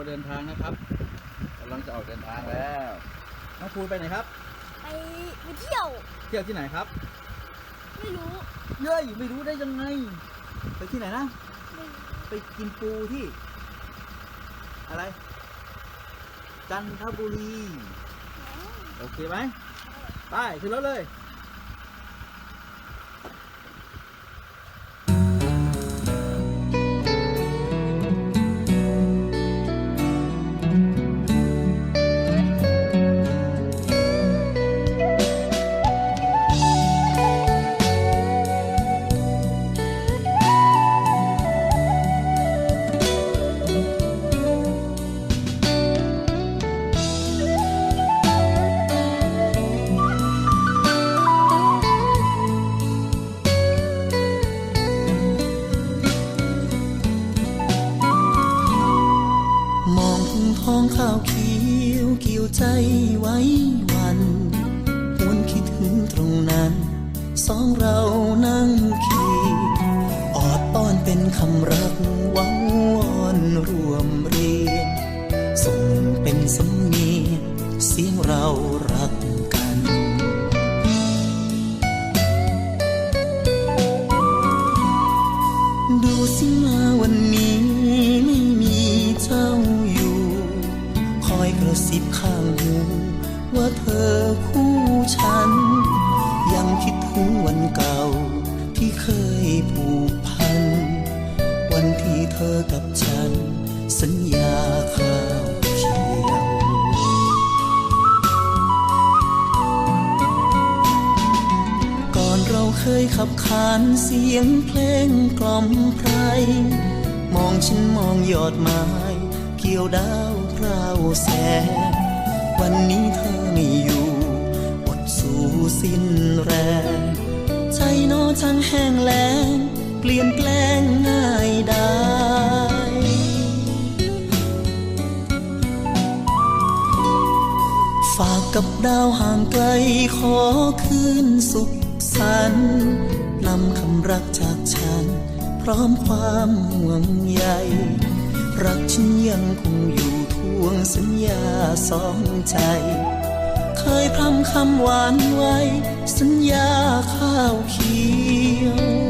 ตัวเดินทางนะครับกำลังจะออกเดินทางแล้วน้องภูไปไหนครับ ไปไปเที่ยว เที่ยวที่ไหนครับ ไม่รู้เย้ยไม่รู้ได้ยังไง ไปที่ไหนนะ ไม่รู้ไปกินปูที่ อะไร จันทบุรี โอเคไหมไปขึ้นรถเลย ดาวพราวแสง วันนี้เธอไม่อยู่อดสู้สิ้นแรงใจน้ทั้งแห้งแล้งเปลี่ยนแปลงง่ายได้ฝากกับดาวห่างไกลขอคืนสุขสันต์นำคำรักจากฉัน พร้อมความห่วงใย รักฉันยังคงอยู่ทวงสัญญาสองใจ เคยพร่ำคำหวานไว้ สัญญาข้าวเขียว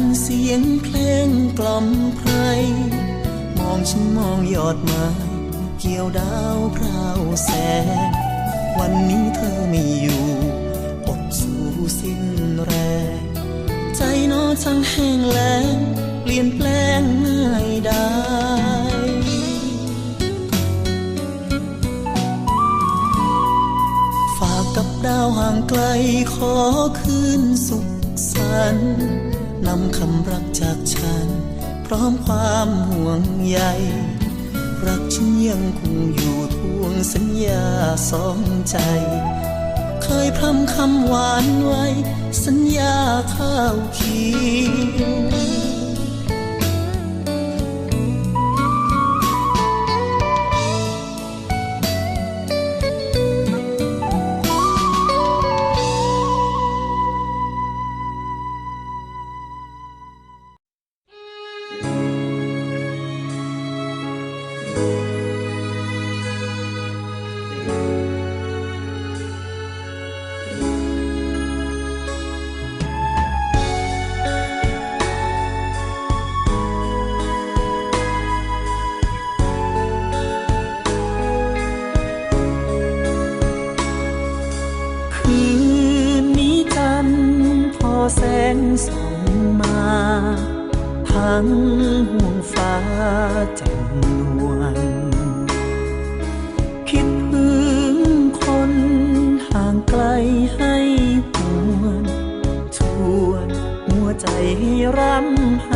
นเสียงเพลงกล่อมไพรมองฉันมองยอดไม้เกี่ยวดาวพราวแสง วันนี้เธอไม่อยู่อดสู้สิ้นแรง ใจน้ทั้งแห้งแล้งเปลี่ยนแปลงง่ายได้ฝากกับดาวห่างไกลขอคืนสุขสันต์ นำคำรักจากฉัน พร้อมความห่วงใยรักฉันยังคงอยู่ทวงสัญญาสองใจ เคยพร่ำคำหวานไว้ สัญญาข้าวเคียว ทั้งห่วงฟ้าแจ่มนวลคิดถึงคนห่างไกลให้หวนชวนหัวใจให้รำหา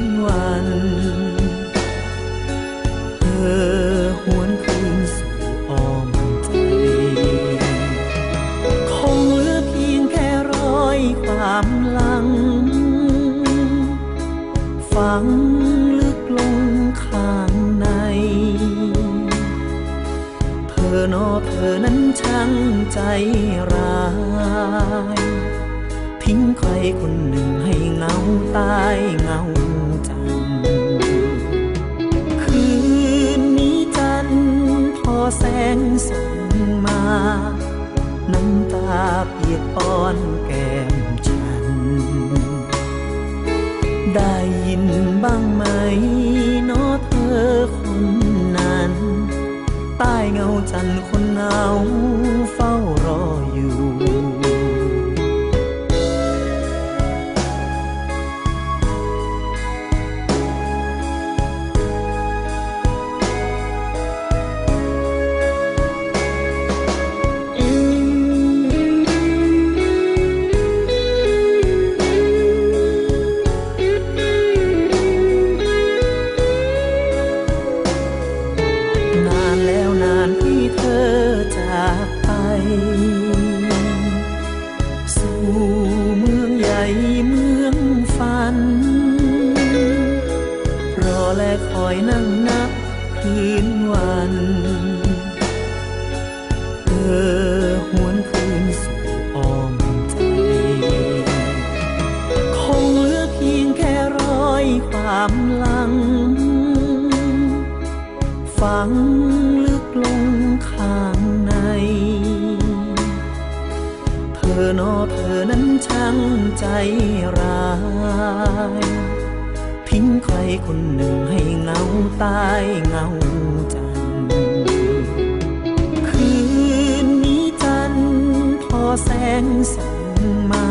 นวัน เธอหวนคืนสู่อ้อมใจ คงเหลือเพียงแค่รอยความหลัง ฝังลึกลงข้างใน เธอนอเธอนั้นช่างใจร้ายทิ้งใครคนหนึ่งให้เงาตายเงา งส่องมา น้ำตาเปียกปอนแก้มฉัน ได้ยินบ้างไหมนอเธอคนนั้น ใต้เงาจันทร์คนเหงา อและคอยนั่งนับคืนวัน เธอหวนคืนสู่อ้อมใจ คงเหลือเพียงแค่รอยความหลัง ฝังลึกลงข้างใน เธอนอเธอนั้นช่างใจร้าย ครคนหนึ่งให้เงาตายเงาจัน คืนนี้จันพอแสงส่องมา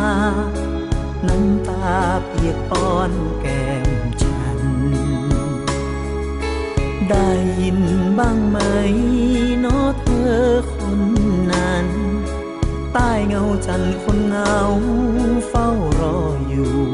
น้ำตาเปียกปอนแก้มฉัน ได้ยินบ้างไหมเนอเธอคนนั้น ใต้เงาจันคนเหงาเฝ้ารออยู่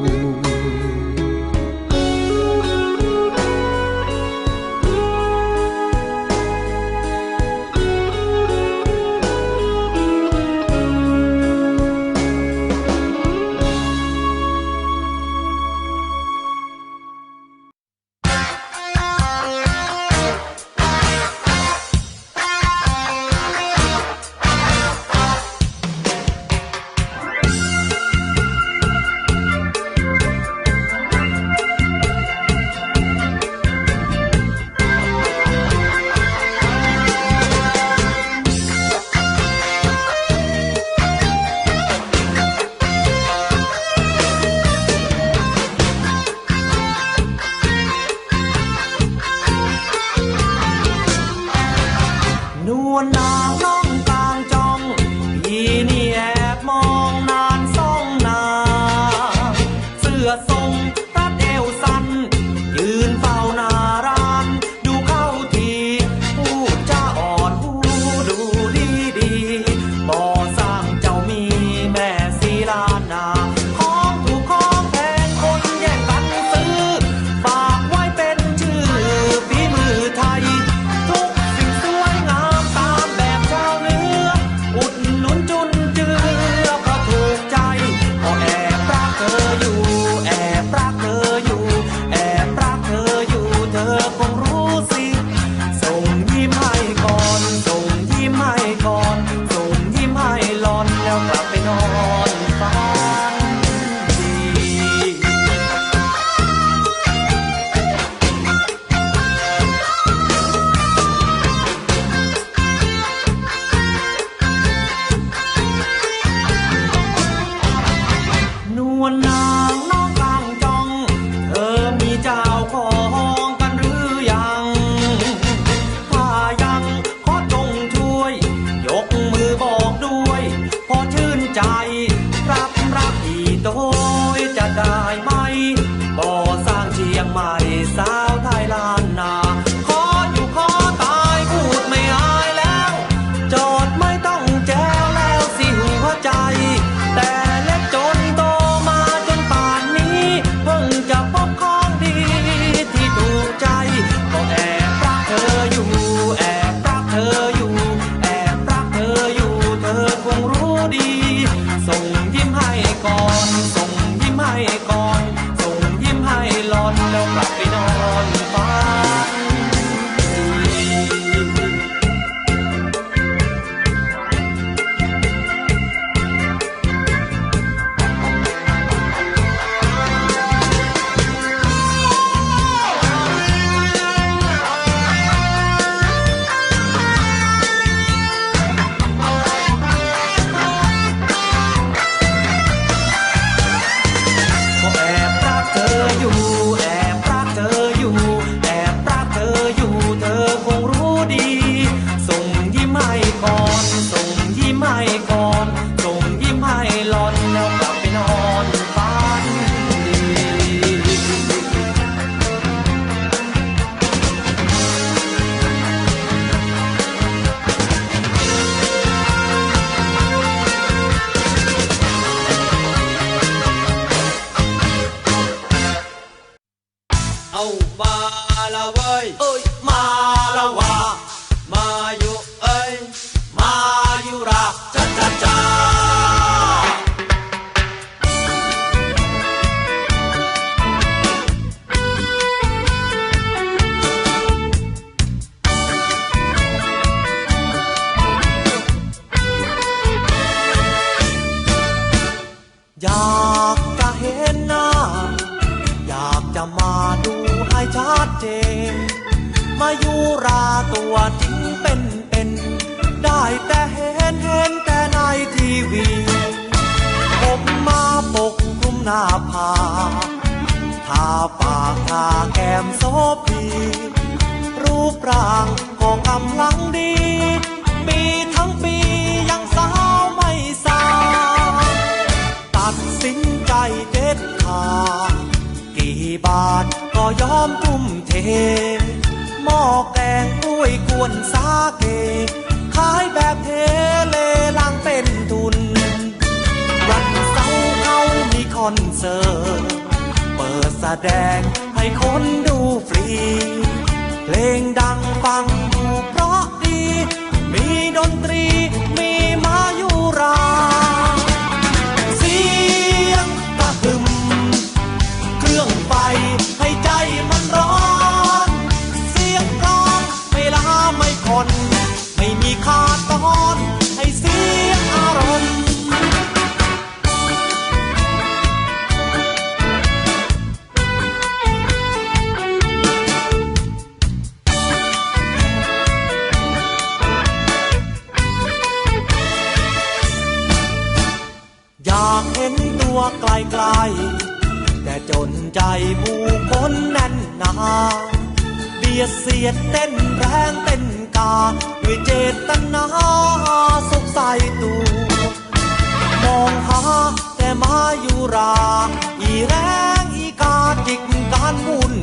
ก็กำลังดี ปีทั้งปียังสาวไม่สาตัดสินใจเด็ดขาดกี่บาทก็ยอมทุ่มเทหม้อแกงกล้วยกวนสาเกขายแบบเทเลลังเป็นทุน วันเสาร์เขามีคอนเสิร์ต เปิดแสดงให้คนดูฟรี เพลงดังฟังดูเพราะดี มีดนตรีมีมายุรา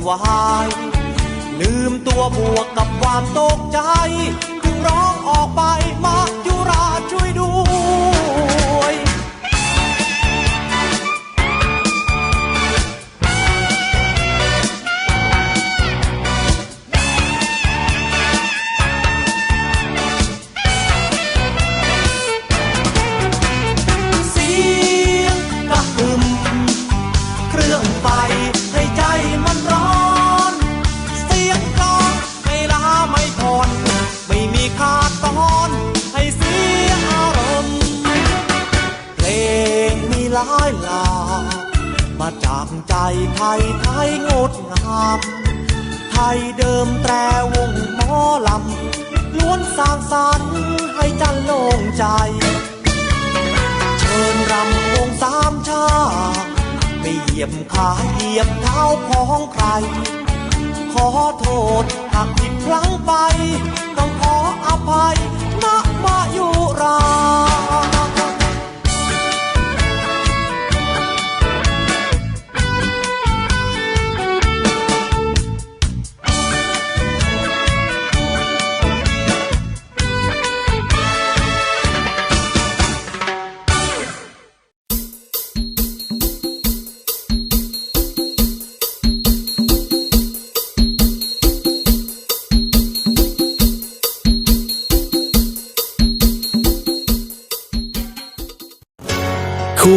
วาย ลืมตัวบวกกับความตกใจจึงร้องออกไปมาอยู่ราช่วยด้ หลายหลามาจากใจไทยไทยงดงาม ไทยเดิมแตรวงหมอลำล้วนสร้างสรรค์ให้จันโล่งใจ เชิญรำวงสามชาไม่เหยียบขาเหยียบเท้าของใคร ขอโทษหากผิดพลั้งไป ต้องขออภัยณมายุรา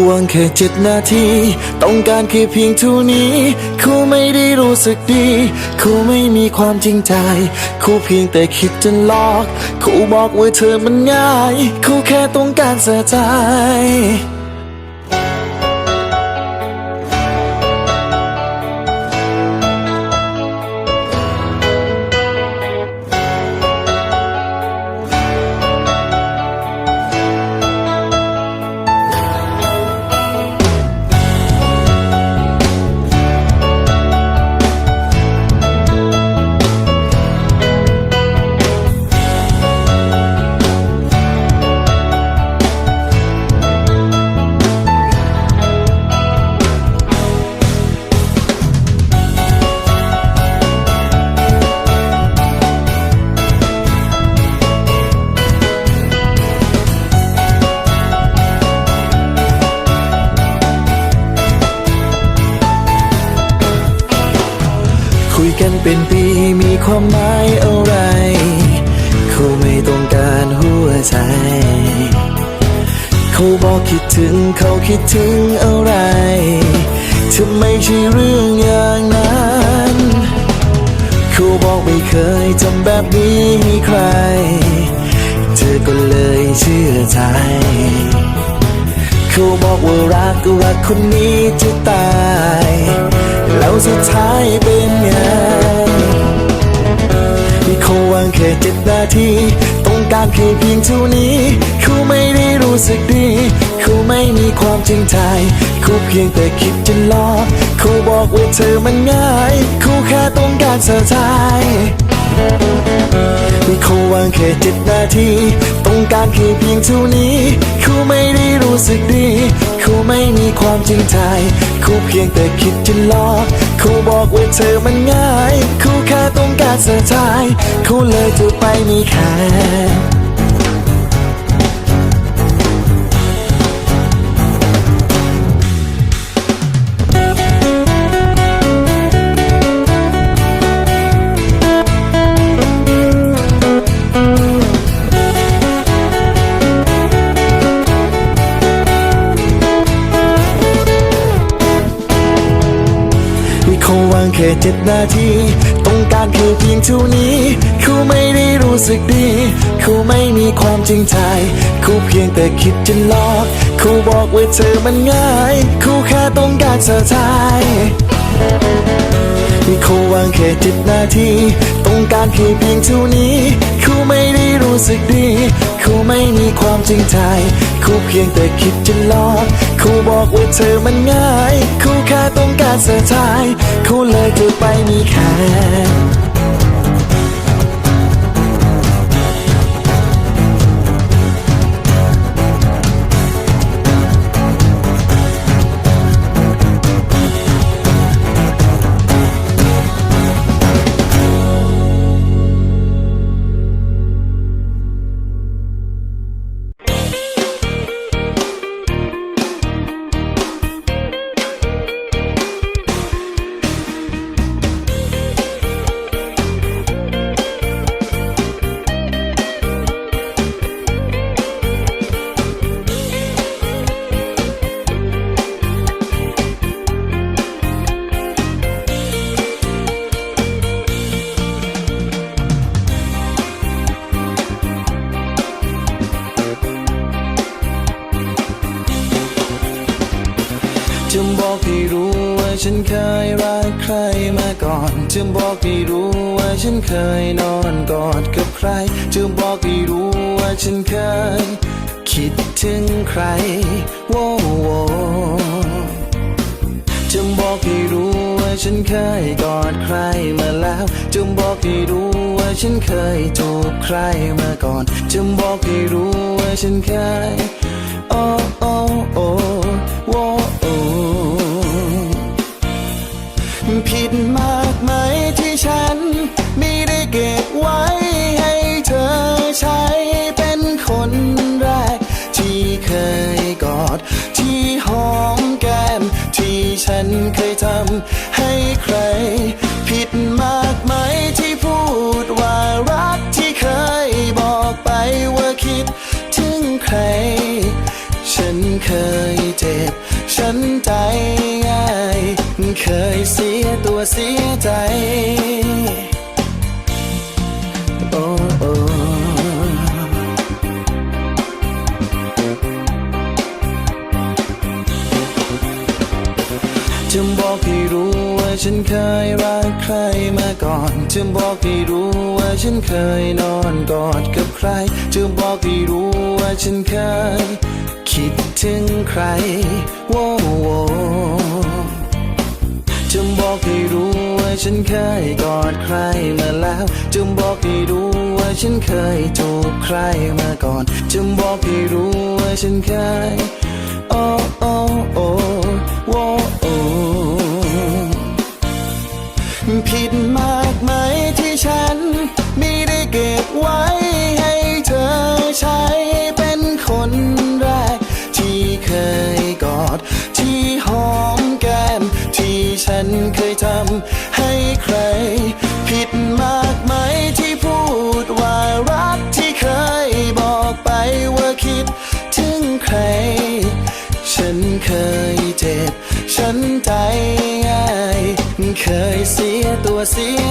วงแค่เจ็ดนาที ต้องการแค่เพียงเท่านี้คู่ไม่ได้รู้สึกดีคู่ไม่มีความจริงใจคู่เพียงแต่คิดจะหลอกคู่บอกว่าเธอมันง่ายคู่แค่ต้องการเสียใจ ความหมายอะไรเขาไม่ต้องการหัวใจ เขาบอกคิดถึงเขาคิดถึงอะไรเธอไม่ใช่เรื่องอย่างนั้นเขาบอกไม่เคยทำแบบนี้ให้ใคร เธอก็เลยเชื่อใจเขาบอกว่ารักก็รักคนนี้จะตาย แล้วสุดท้ายเป็นไง เขาวางแค่เจ็ดนาที ต้องการแค่เพียงเท่านี้ เขาไม่ได้รู้สึกดี เขาไม่มีความจริงใจเขาเพียงแต่คิดจะหลอกเขาบอกว่าเธอมันง่ายเขาแค่ต้องการเธอใจเขาวางแค่เจ็ดนาที การแค่เพียงเท่านี้เขาไม่ได้รู้สึกดีเขาไม่มีความจริงใจเขาเพียงแต่คิดจะหลอกเขาบอกว่าเธอมันง่ายเขาแค่ต้องการเสียใจเขาเลยจะไปมีแค่ เขาวางแค่เจ็ดนาที ต้องการแค่เพียงเท่านี้ เขาไม่ได้รู้สึกดี เขาไม่มีความจริงใจ เขาเพียงแต่คิดจะหลอก เขาบอกว่าเธอมันง่าย เขาแค่ต้องการเธอใจเขาวางแค่เจ็ดนาที ต้องการแค่เพียงเท่านี้ เขาไม่ได้รู้สึกดี เขาไม่มีความจริงใจ เขาเพียงแต่คิดจะหลอก เขาบอกว่าเธอมันง่าย เขาแค่ต้องการเสียใจเขาเลยจะไปมีแค่ จะบอกให้รู้ว่าฉันเคยรักใครมาก่อน จะบอกให้รู้ว่าฉันเคยนอนกอดกับใคร จะบอกให้รู้ว่าฉันเคย คิดถึงใครโว้โวจะบอกให้รู้ว่าฉันเคยกอดใครมาแล้ว จะบอกให้รู้ว่าฉันเคยจูบใครมาก่อน จะบอกให้รู้ว่าฉันเคยโอ้โอ้โอ้ ผิดมากไหมที่ฉัน ไม่ได้เก็บไว้ให้เธอใช้เป็นคนแรก ที่เคยกอด ที่หอมแก้ม ที่ฉันเคยทำให้ใคร สียใจโอ้โอ้จะบอกให้รู้ว่าฉันเคยรักใครมาก่อนจะบอกให้รู้ว่าฉันเคยนอนกอดกับใครจะบอกให้รู้ว่าฉันเคย คิดถึงใครโว้โว จะบอกให้รู้ว่าฉันเคยกอดใครมาแล้วจะบอกให้รู้ว่าฉันเคยจูบใครมาก่อนจะบอกให้รู้ว่าฉันเคยโอ้โอ้โอ้โว้โอ้ผิดมาำให้ใคร ผิดมากไหมที่พูดว่ารักที่เคยบอกไปว่าคิดถึงใคร ฉันเคยเจ็บ ฉันใจง่าย เคยเสียตัวเสีย